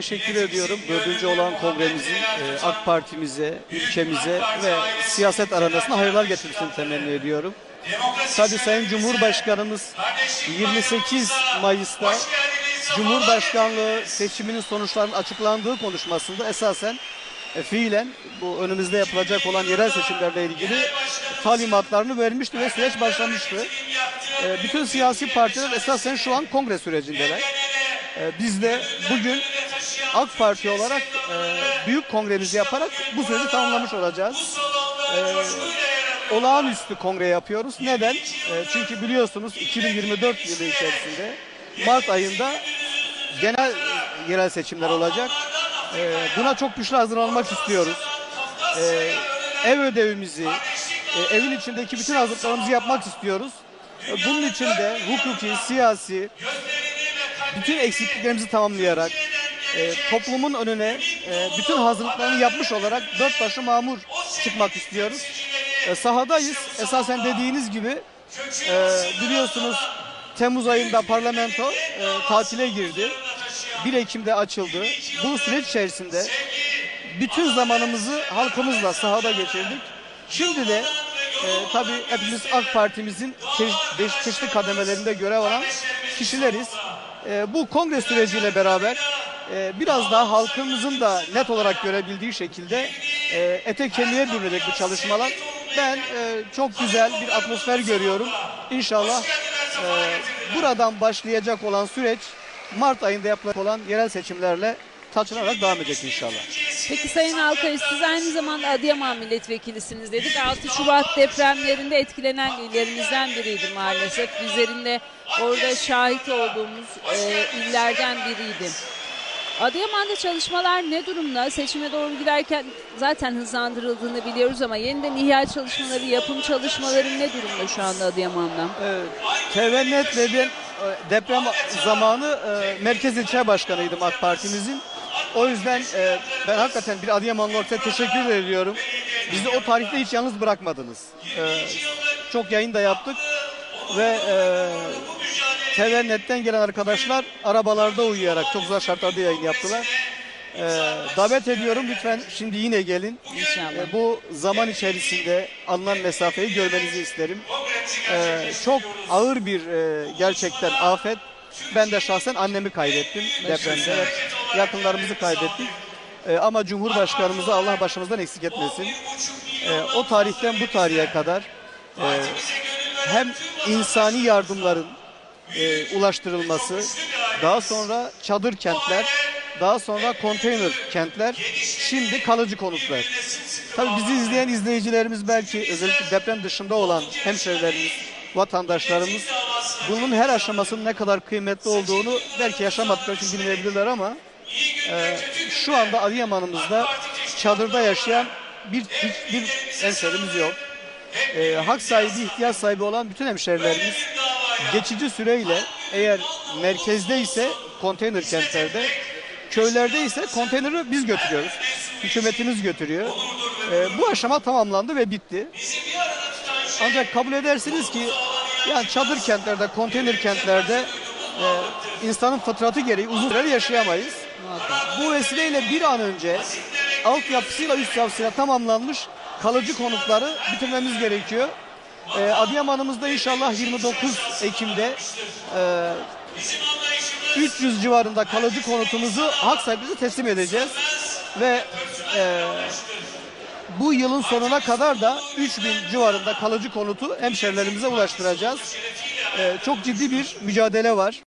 Teşekkür ediyorum. Dördüncü olan kongremizin e, AK Parti'mize, ülkemize ve siyaset aranasına hayırlar getirmesini temenni ediyorum. Tabii Sayın Cumhurbaşkanımız 28 Mayıs'ta Cumhurbaşkanlığı seçiminin sonuçlarının açıklandığı konuşmasında esasen e, fiilen bu önümüzde yapılacak olan yerel seçimlerle ilgili talimatlarını vermişti ve süreç başlamıştı. E, bütün siyasi partiler esasen şu an kongre sürecindeler. E, biz de bugün AK Parti olarak e, büyük kongremizi yaparak bu süreci tamamlamış olacağız. E, olağanüstü kongre yapıyoruz. Neden? E, çünkü biliyorsunuz 2024 yılı içerisinde Mart ayında genel e, yerel seçimler olacak. E, buna çok güçlü hazırlanmak istiyoruz. E, ev ödevimizi, e, evin içindeki bütün hazırlıklarımızı yapmak istiyoruz. E, bunun için de hukuki, siyasi, bütün eksikliklerimizi tamamlayarak e, toplumun önüne e, bütün hazırlıklarını yapmış olarak dört başı mamur çıkmak istiyoruz. E, sahadayız. Esasen dediğiniz gibi e, biliyorsunuz Temmuz ayında parlamento e, tatile girdi. 1 Ekim'de açıldı. Bu süreç içerisinde bütün zamanımızı halkımızla sahada geçirdik. Şimdi de e, tabii hepimiz AK Parti'mizin çeşit- çeşit- çeşitli kademelerinde görev alan kişileriz. E, bu kongre süreciyle beraber e, biraz daha halkımızın da net olarak görebildiği şekilde e, ete kemiğe bürünecek bu çalışmalar. Ben e, çok güzel bir atmosfer görüyorum. İnşallah e, buradan başlayacak olan süreç Mart ayında yapılacak olan yerel seçimlerle taçlanarak devam edecek inşallah. Peki Sayın Alkaya siz aynı zamanda Adıyaman milletvekilisiniz dedik. 6 Şubat depremlerinde etkilenen illerimizden biriydi maalesef. Bizlerin de orada şahit olduğumuz e, illerden biriydi. Adıyaman'da çalışmalar ne durumda? Seçime doğru giderken zaten hızlandırıldığını biliyoruz ama yeniden ihya çalışmaları, yapım çalışmaları ne durumda şu anda Adıyaman'da? Evet, Tevennet ve ben e, deprem zamanı e, Merkez İlçe Başkanıydım AK Parti'mizin. O yüzden e, ben hakikaten bir Adıyamanlı size teşekkür ediyorum. Bizi o tarihte hiç yalnız bırakmadınız. E, çok yayın da yaptık ve e, Tevennet'ten gelen arkadaşlar arabalarda uyuyarak çok zor şartlarda yayın yaptılar. E, davet ediyorum lütfen şimdi yine gelin. İnşallah. E, bu zaman içerisinde alınan mesafeyi görmenizi isterim. E, çok ağır bir e, gerçekten afet. Ben de şahsen annemi kaybettim depremde. Yakınlarımızı kaybettik. E, ama Cumhurbaşkanımızı Allah başımızdan eksik etmesin. E, o tarihten bu tarihe kadar e, hem insani yardımların e, ulaştırılması, daha sonra çadır kentler, daha sonra konteyner kentler, şimdi kalıcı konutlar. Tabii bizi izleyen izleyicilerimiz belki özellikle deprem dışında olan hemşehrilerimiz, vatandaşlarımız bunun her aşamasının ne kadar kıymetli olduğunu belki yaşamadıkları için bilmeyebilirler ama e, şu anda Adıyaman'ımızda çadırda yaşayan bir hiçbir hemşehrimiz yok. E, hak sahibi, ihtiyaç sahibi olan bütün hemşehrilerimiz geçici süreyle eğer merkezde ise konteyner kentlerde, köylerde ise konteyneri biz götürüyoruz. Hükümetimiz götürüyor. E, bu aşama tamamlandı ve bitti. Ancak kabul edersiniz ki yani çadır kentlerde, konteyner kentlerde e, insanın fıtratı gereği uzun süre yaşayamayız. Bu vesileyle bir an önce altyapısıyla üst yapısıyla tamamlanmış kalıcı konutları bitirmemiz gerekiyor. E, Adıyaman'ımızda inşallah 29 Ekim'de e, 300 civarında kalıcı konutumuzu hak sahibimize teslim edeceğiz. Ve e, bu yılın sonuna kadar da 3000 civarında kalıcı konutu hemşerilerimize ulaştıracağız. E, çok ciddi bir mücadele var.